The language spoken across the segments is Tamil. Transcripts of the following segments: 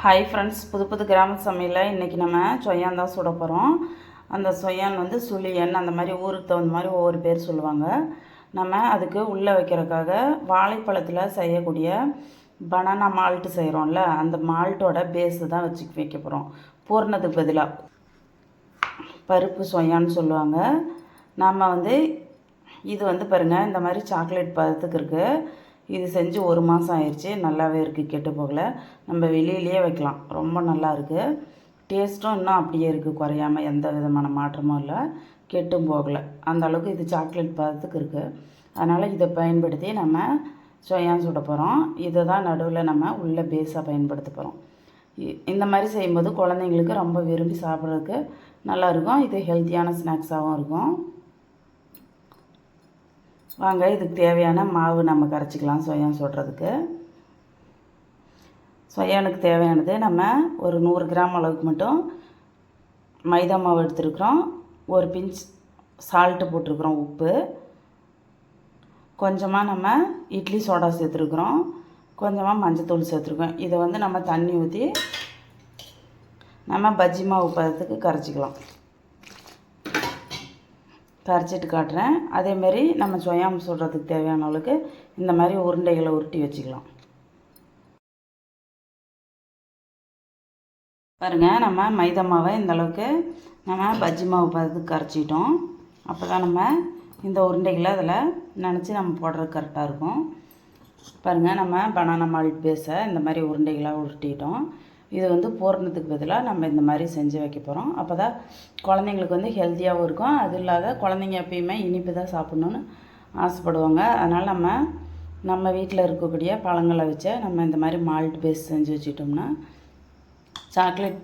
ஹாய் ஃப்ரெண்ட்ஸ் புது புது கிராம சமையலில் இன்றைக்கி நம்ம சொயான் தான் சுட போகிறோம் அந்த சொயான் வந்து சுழியன் அந்த மாதிரி ஊருக்கு தகுந்த மாதிரி ஒவ்வொரு பேர் சொல்லுவாங்க. நம்ம அதுக்கு உள்ளே வைக்கிறதுக்காக வாழைப்பழத்தில் செய்யக்கூடிய பனானா மால்ட்டு செய்கிறோம்ல அந்த மால்ட்டோட பேஸு தான் வச்சு வைக்க போகிறோம் பூர்ணத்துக்கு பதிலாக பருப்பு சொயான்னு சொல்லுவாங்க. நம்ம வந்து இது வந்து பாருங்கள் இந்த மாதிரி சாக்லேட் பதத்துக்கு இருக்குது இது செஞ்சு ஒரு மாதம் ஆயிடுச்சு நல்லாவே இருக்குது கெட்டு போகல. நம்ம வெளியிலேயே வைக்கலாம். ரொம்ப நல்லா இருக்குது டேஸ்ட்டும் இன்னும் அப்படியே இருக்குது குறையாம எந்த விதமான மாற்றமும் இல்லை. கெட்டும் போகலை. அந்த அளவுக்கு இது சாக்லேட் பதத்துக்கு இருக்குது அதனால் இதை பயன்படுத்தி நம்ம சொயான் சுட போகிறோம் இதை தான் நடுவில் நம்ம உள்ள பேஸாக பயன்படுத்த போகிறோம் இந்த மாதிரி செய்யும்போது குழந்தைங்களுக்கு ரொம்ப விரும்பி சாப்பிட்றதுக்கு நல்லா இருக்கும். இது ஹெல்த்தியான ஸ்நாக்ஸாகவும் இருக்கும். வாங்க இதுக்கு தேவையான மாவு நம்ம கரைச்சிக்கலாம் சொயம் சுடுறதுக்கு சொயானுக்கு தேவையானது நம்ம ஒரு நூறு கிராம் அளவுக்கு மட்டும் மைதா மாவு எடுத்துருக்குறோம். ஒரு பிஞ்ச் சால்ட்டு போட்டிருக்குறோம் உப்பு. கொஞ்சமாக நம்ம இட்லி சோடா சேர்த்துருக்குறோம். கொஞ்சமாக மஞ்சத்தூள் சேர்த்துருக்கோம். இதை வந்து நம்ம தண்ணி ஊற்றி நம்ம பஜ்ஜி மாவு பதத்துக்கு கரைச்சிக்கலாம். கரைச்சிட்டு காட்டுறேன். அதேமாரி நம்ம சொயாம் சுடுறதுக்கு தேவையான அளவுக்கு இந்த மாதிரி உருண்டைகளை உருட்டி வச்சுக்கலாம். பாருங்கள் நம்ம மைதா மாவை இந்த அளவுக்கு நம்ம பஜ்ஜி மாவு பார்த்து கரைச்சிட்டோம். அப்போ தான் நம்ம இந்த உருண்டைகளை அதில் நினச்சி நம்ம போடுறது கரெக்டாக இருக்கும். பாருங்கள் நம்ம பனானா மால்ட் பேஸை இந்த மாதிரி உருண்டைகளாக உருட்டிட்டோம். இது வந்து பூரணத்துக்கு பதிலாக நம்ம இந்த மாதிரி செஞ்சு வைக்க போகிறோம் அப்போ தான் குழந்தைங்களுக்கு வந்து ஹெல்த்தியாகவும் இருக்கும். அது இல்லாத குழந்தைங்க எப்பயுமே இனிப்பு தான் சாப்பிட்ணுன்னு ஆசைப்படுவாங்க. அதனால் நம்ம நம்ம வீட்டில் இருக்கக்கூடிய பழங்களை வச்சு நம்ம இந்த மாதிரி மால்ட் பேஸ் செஞ்சு வச்சுட்டோம்னா சாக்லேட்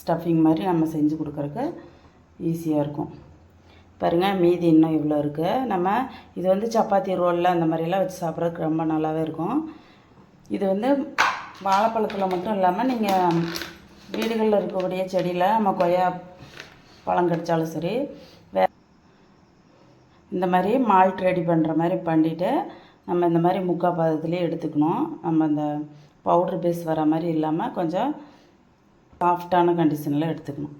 ஸ்டஃபிங் மாதிரி நம்ம செஞ்சு கொடுக்குறக்கு ஈஸியாக இருக்கும். பாருங்கள் மீதி இன்னும் இவ்வளோ இருக்குது நம்ம இது வந்து சப்பாத்தி ரோலில் அந்த மாதிரிலாம் வச்சு சாப்பிட்றதுக்கு ரொம்ப நல்லாவே இருக்கும். இது வந்து வாழைப்பழத்தில் மட்டும் இல்லாமல் நீங்கள் வீடுகளில் இருக்கக்கூடிய செடியில் நம்ம கொய்யா பழம் கிடைச்சாலும் சரி வே இந்த மாதிரி மால்ட் ரெடி பண்ணுற மாதிரி பண்ணிவிட்டு நம்ம இந்த மாதிரி முக்கா பாதத்துலேயே எடுத்துக்கணும். நம்ம இந்த பவுட்ரு பேஸ் வர மாதிரி இல்லாமல் கொஞ்சம் சாஃப்டான கண்டிஷனில் எடுத்துக்கணும்.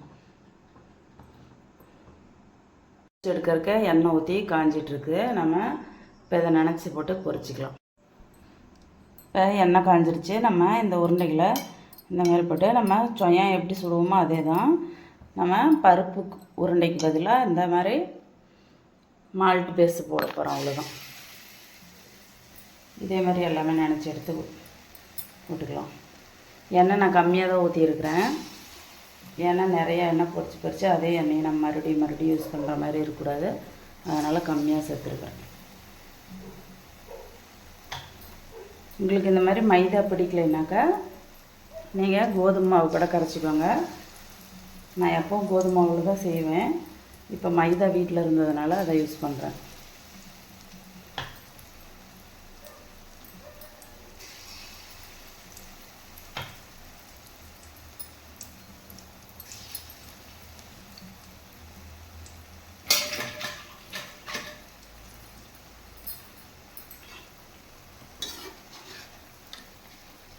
எடுக்கிறக்க எண்ணெய் ஊற்றி காஞ்சிட்ருக்கு நம்ம இப்போ இதை நினச்சி போட்டு பொரிச்சிக்கலாம். இப்போ எண்ணெய் காஞ்சிருச்சு. நம்ம இந்த உருண்டைகளை இந்த மாதிரி போட்டு நம்ம சொயா எப்படி சுடுவோமோ அதே தான் நம்ம பருப்பு உருண்டைக்கு பதிலாக இந்த மாதிரி மால்ட் பேஸ்ட் போட போகிறோம் அவ்வளோதான் இதே மாதிரி எல்லாமே நினச்சி எடுத்து போட்டுக்கலாம். எண்ணெய் நான் கம்மியாக தான் ஊற்றியிருக்கிறேன் ஏன்னா நிறையா எண்ணெய் பொறிச்சு பொரிச்சு அதே எண்ணெயை நம்ம மறுபடியும் மறுபடியும் யூஸ் பண்ணுற மாதிரி இருக்கக்கூடாது. அதனால் கம்மியாக சேர்த்துருக்குறேன். உங்களுக்கு இந்த மாதிரி மைதா பிடிக்கலைனாக்கா நீங்கள் கோதுமை மாவு கூட கரைச்சிக்கோங்க. நான் எப்போவும் கோதுமை மாவில் தான் செய்வேன். இப்போ மைதா வீட்டில் இருந்ததுனால அதை யூஸ் பண்ணுறேன்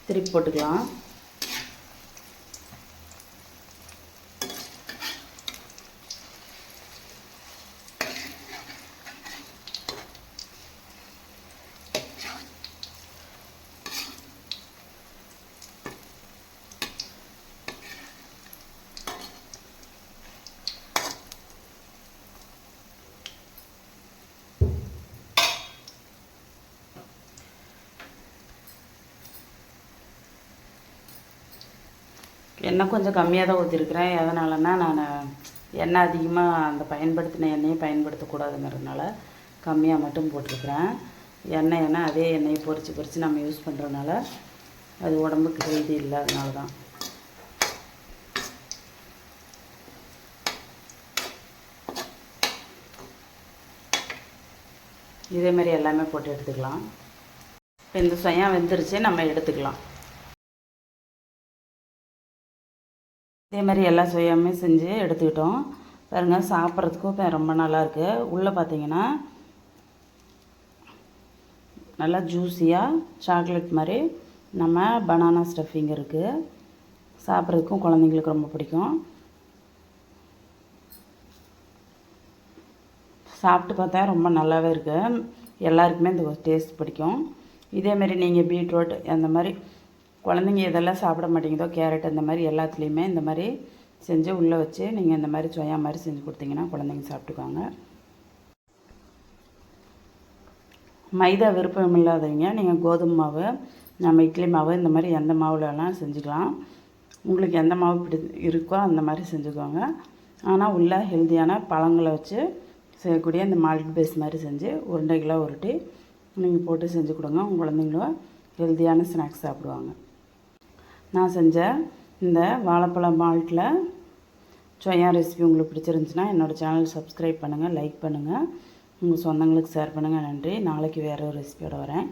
திருப்பி போட்டுக்கலாம். எண்ணெய் கொஞ்சம் கம்மியாக தான் ஊற்றிருக்கிறேன் எதனாலன்னா நான் எண்ணெய் அதிகமாக அந்த பயன்படுத்தின எண்ணெயை பயன்படுத்தக்கூடாதுங்கிறதுனால கம்மியாக மட்டும் போட்டிருக்கிறேன். எண்ணெய் எண்ணெய் அதே எண்ணெயை பொறிச்சு பொறிச்சு நம்ம யூஸ் பண்ணுறதுனால அது உடம்புக்கு ஹெல்தி இல்லை அதனால தான் இதே மாதிரி எல்லாமே போட்டு எடுத்துக்கலாம். இப்போ இந்த சுயம் வெந்துருச்சு நம்ம எடுத்துக்கலாம். இதே மாதிரி எல்லா சுவையுமே செஞ்சு எடுத்துக்கிட்டோம். பாருங்கள் சாப்பிட்றதுக்கும் ரொம்ப நல்லாயிருக்கு. உள்ளே பார்த்தீங்கன்னா நல்லா ஜூஸியாக சாக்லேட் மாதிரி நம்ம பனானா ஸ்டஃபிங் இருக்குது சாப்பிட்றதுக்கும் குழந்தைங்களுக்கு ரொம்ப பிடிக்கும். சாப்பிட்டு பார்த்தா ரொம்ப நல்லாவே இருக்குது எல்லாருக்குமே இந்த டேஸ்ட் பிடிக்கும். இதேமாரி நீங்கள் பீட்ரூட் அந்த மாதிரி குழந்தைங்க எதெல்லாம் சாப்பிட மாட்டேங்குதோ கேரட் அந்த மாதிரி எல்லாத்துலேயுமே இந்த மாதிரி செஞ்சு உள்ளே வச்சு நீங்கள் இந்த மாதிரி சொயா மாதிரி செஞ்சு கொடுத்தீங்கன்னா குழந்தைங்க சாப்பிட்டுக்குவாங்க. மைதா விருப்பம் இல்லாதவங்க நீங்கள் கோதுமை மாவு நம்ம இட்லி மாவு இந்த மாதிரி எந்த மாவுலலாம் செஞ்சுக்கலாம். உங்களுக்கு எந்த மாவு பிடி இருக்கோ அந்த மாதிரி செஞ்சுக்கோங்க. ஆனால் உள்ள ஹெல்த்தியான பழங்களை வச்சு செய்யக்கூடிய இந்த மால்ட் பேஸ் மாதிரி செஞ்சு உருண்டைகளாக உருட்டி நீங்கள் போட்டு செஞ்சு கொடுங்க. உங்கள் குழந்தைங்களும் ஹெல்த்தியான ஸ்நாக்ஸ் சாப்பிடுவாங்க. நான் செஞ்ச இந்த வாழைப்பழம் மால்ட்டில் சொயா ரெசிபி உங்களுக்கு பிடிச்சிருந்துச்சுன்னா என்னோடய சேனல் சப்ஸ்கிரைப் பண்ணுங்கள் லைக் பண்ணுங்கள் உங்கள் சொந்தங்களுக்கு ஷேர் பண்ணுங்கள் நன்றி. நாளைக்கு வேறு ஒரு ரெசிபியோடு வரேன்.